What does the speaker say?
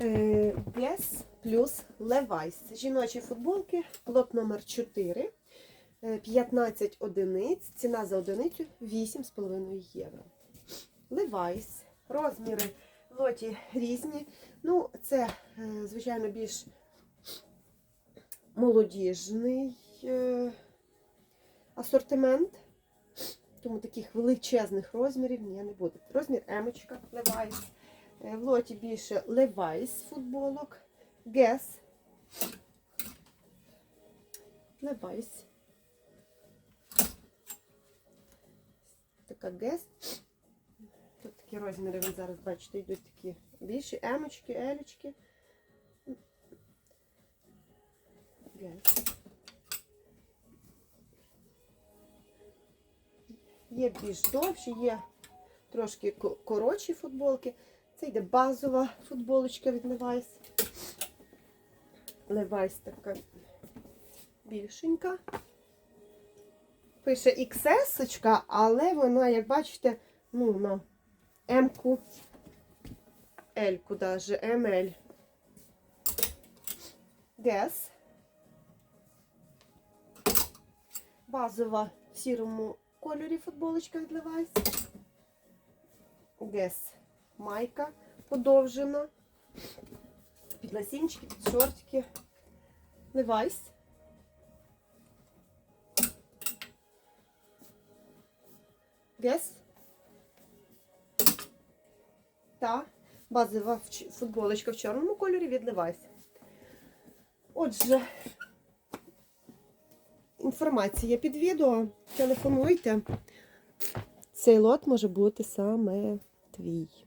Е, Guess плюс Levi's. Жіночі футболки, лот номер 4. е, 15 одиниць. Ціна за одиницю 8,5 євро. Levi's. Розміри лоті різні. Ну, це, е, звичайно, більш молодіжний е, асортимент. Тому таких величезних розмірів ні, не буде. Розмір емочка Levi's. Е, В лоті більше Levi's футболок. Guess. Levi's. Така Guess. Тут такі розміри, ви зараз бачите, йдуть такі більші емочки, елічки. Guess. Є більш довші, є трошки коротші футболки. Це йде базова футболочка від Levi's. Levi's така більшенька. Пише XS, але вона, як бачите, ну, на М-ку, L-ку даже, ML. Guess. Базова в сірому кольорі футболочка від Levi's. Guess. Майка подовжена. Під лосінчики, під шортики. Levi's. Guess. Та базова футболочка в чорному кольорі від Levi's. Отже, інформація під відео. Телефонуйте. Цей лот може бути саме твій.